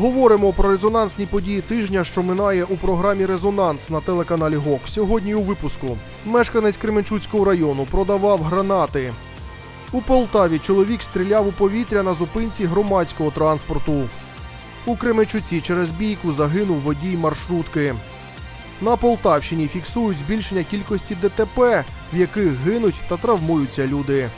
Говоримо про резонансні події тижня, що минає у програмі Резонанс на телеканалі ГОК. Сьогодні у випуску мешканець Кременчуцького району продавав гранати. У Полтаві чоловік стріляв у повітря на зупинці громадського транспорту. У Кременчуці через бійку загинув водій маршрутки. На Полтавщині фіксують збільшення кількості ДТП, в яких гинуть та травмуються люди.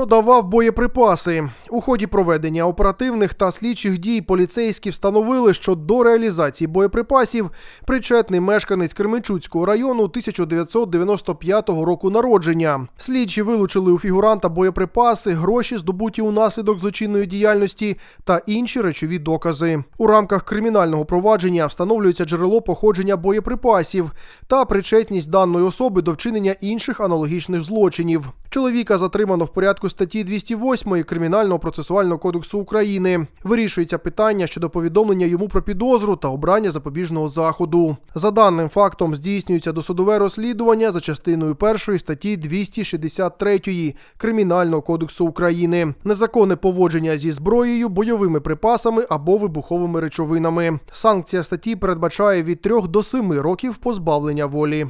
Продавав боєприпаси. У ході проведення оперативних та слідчих дій поліцейські встановили, що до реалізації боєприпасів причетний мешканець Кременчуцького району 1995 року народження. Слідчі вилучили у фігуранта боєприпаси, гроші, здобуті унаслідок злочинної діяльності та інші речові докази. У рамках кримінального провадження встановлюється джерело походження боєприпасів та причетність даної особи до вчинення інших аналогічних злочинів. Чоловіка затримано в порядку статті 208 Кримінального процесуального кодексу України. Вирішується питання щодо повідомлення йому про підозру та обрання запобіжного заходу. За даним фактом здійснюється досудове розслідування за частиною першої статті 263 Кримінального кодексу України. Незаконне поводження зі зброєю, бойовими припасами або вибуховими речовинами. Санкція статті передбачає від 3 до 7 років позбавлення волі.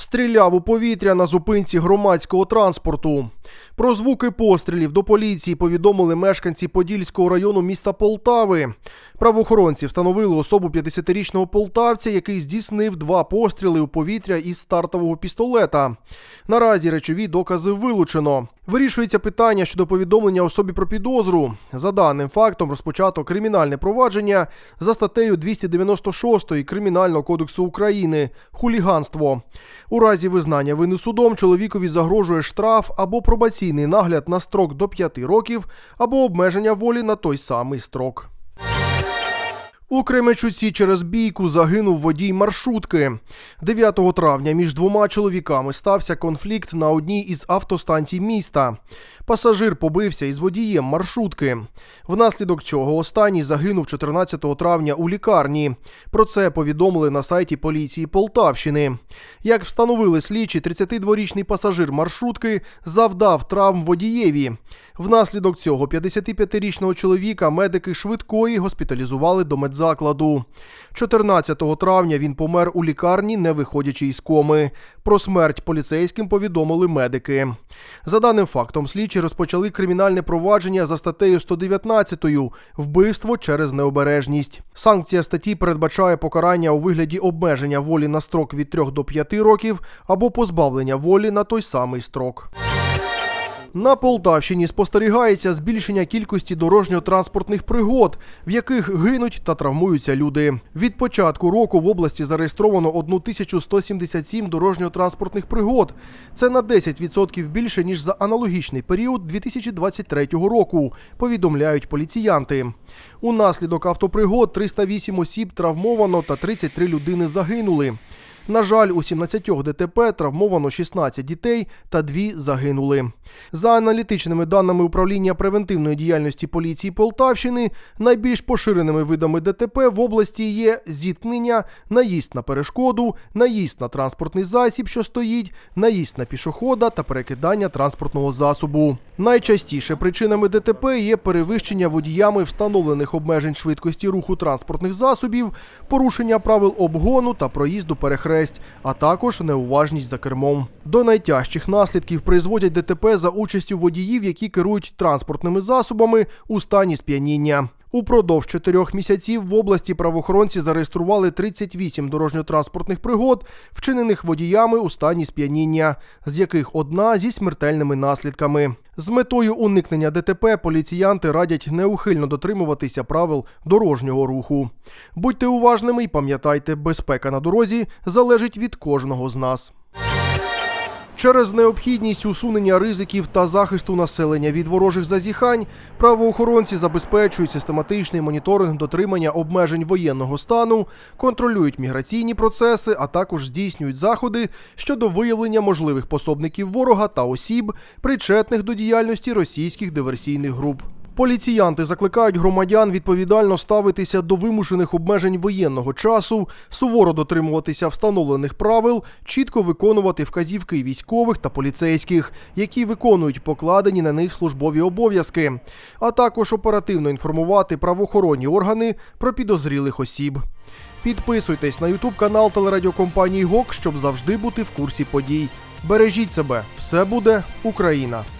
Стріляв у повітря на зупинці громадського транспорту. Про звуки пострілів до поліції повідомили мешканці Подільського району міста Полтави. Правоохоронці встановили особу 50-річного полтавця, який здійснив два постріли у повітря із стартового пістолета. Наразі речові докази вилучено. Вирішується питання щодо повідомлення особі про підозру. За даним фактом розпочато кримінальне провадження за статтею 296 Кримінального кодексу України хуліганство. У разі визнання вини судом чоловікові загрожує штраф або пробаційний нагляд на строк до 5 років, або обмеження волі на той самий строк. У Кременчуці через бійку загинув водій маршрутки. 9 травня між двома чоловіками стався конфлікт на одній із автостанцій міста. Пасажир побився із водієм маршрутки. Внаслідок чого останній загинув 14 травня у лікарні. Про це повідомили на сайті поліції Полтавщини. Як встановили слідчі, 32-річний пасажир маршрутки завдав травм водієві. Внаслідок цього 55-річного чоловіка медики швидкої госпіталізували до медзакладу. 14 травня він помер у лікарні, не виходячи із коми. Про смерть поліцейським повідомили медики. За даним фактом, слідчі розпочали кримінальне провадження за статтею 119 вбивство через необережність. Санкція статті передбачає покарання у вигляді обмеження волі на строк від 3 до 5 років або позбавлення волі на той самий строк. На Полтавщині спостерігається збільшення кількості дорожньо-транспортних пригод, в яких гинуть та травмуються люди. Від початку року в області зареєстровано 1177 дорожньо-транспортних пригод. Це на 10% більше ніж за аналогічний період 2023 року. Повідомляють поліціянти. Унаслідок автопригод 308 осіб травмовано та 33 людини загинули. На жаль, у 17 ДТП травмовано 16 дітей та 2 загинули. За аналітичними даними управління превентивної діяльності поліції Полтавщини, найбільш поширеними видами ДТП в області є зіткнення, наїзд на перешкоду, наїзд на транспортний засіб, що стоїть, наїзд на пішохода та перекидання транспортного засобу. Найчастіше причинами ДТП є перевищення водіями встановлених обмежень швидкості руху транспортних засобів, порушення правил обгону та проїзду перехресть, а також неуважність за кермом. До найтяжчих наслідків призводять ДТП за участю водіїв, які керують транспортними засобами у стані сп'яніння. Упродовж чотирьох місяців в області правоохоронці зареєстрували 38 дорожньо-транспортних пригод, вчинених водіями у стані сп'яніння, з яких одна зі смертельними наслідками. З метою уникнення ДТП поліціянти радять неухильно дотримуватися правил дорожнього руху. Будьте уважними і пам'ятайте, безпека на дорозі залежить від кожного з нас. Через необхідність усунення ризиків та захисту населення від ворожих зазіхань правоохоронці забезпечують систематичний моніторинг дотримання обмежень воєнного стану, контролюють міграційні процеси, а також здійснюють заходи щодо виявлення можливих пособників ворога та осіб, причетних до діяльності російських диверсійних груп. Поліціянти закликають громадян відповідально ставитися до вимушених обмежень воєнного часу, суворо дотримуватися встановлених правил, чітко виконувати вказівки військових та поліцейських, які виконують покладені на них службові обов'язки, а також оперативно інформувати правоохоронні органи про підозрілих осіб. Підписуйтесь на Ютуб канал телерадіокомпанії ГОК, щоб завжди бути в курсі подій. Бережіть себе, все буде Україна!